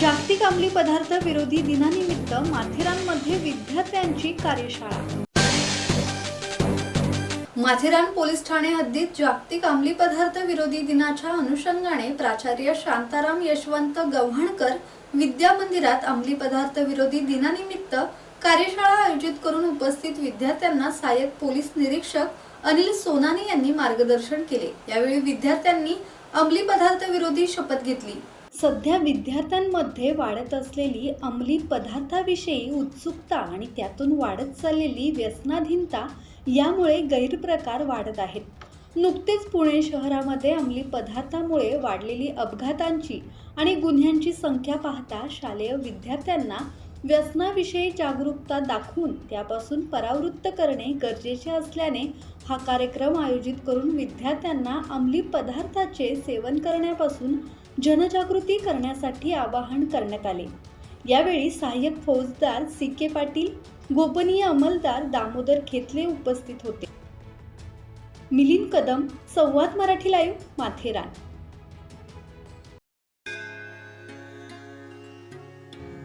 जागतिक अंमली पदार्थ विरोधी दिनानिमित्त माथेरानमध्ये विद्यार्थ्यांची कार्यशाळा. माथेरान पोलीस ठाणे हद्दीत जागतिक अंमली पदार्थ विरोधी दिनाच्या अनुषंगाने प्राचार्य शांताराम यशवंत गव्हाणकर विद्या मंदिरात अंमली पदार्थ विरोधी दिनानिमित्त कार्यशाळा आयोजित करून उपस्थित विद्यार्थ्यांना सहाय्यक पोलीस निरीक्षक अनिल सोनाने यांनी मार्गदर्शन केले. यावेळी विद्यार्थ्यांनी अंमली पदार्थ विरोधी शपथ घेतली. सध्या विद्यार्थ्यांमध्ये वाढत असलेली अंमली पदार्थाविषयी उत्सुकता आणि त्यातून वाढत चाललेली व्यसनाधीनता यामुळे गैरप्रकार वाढत आहेत. नुकतेच पुणे शहरामध्ये अंमली पदार्थामुळे वाढलेली अपघातांची आणि गुन्ह्यांची संख्या पाहता शालेय विद्यार्थ्यांना व्यसनाविषयी जागरूकता दाखवून त्यापासून परावृत्त करणे गरजेचे असल्याने हा कार्यक्रम आयोजित करून विद्यार्थ्यांना अंमली पदार्थाचे सेवन करण्यापासून जनजागृती करण्यासाठी आवाहन करण्यात आले. यावेळी सहाय्यक फौजदार सी के पाटील गोपनीय अंमलदार दामोदर खेतले उपस्थित होते. मिलिंद कदम संवाद मराठी लाईव्ह माथेरान.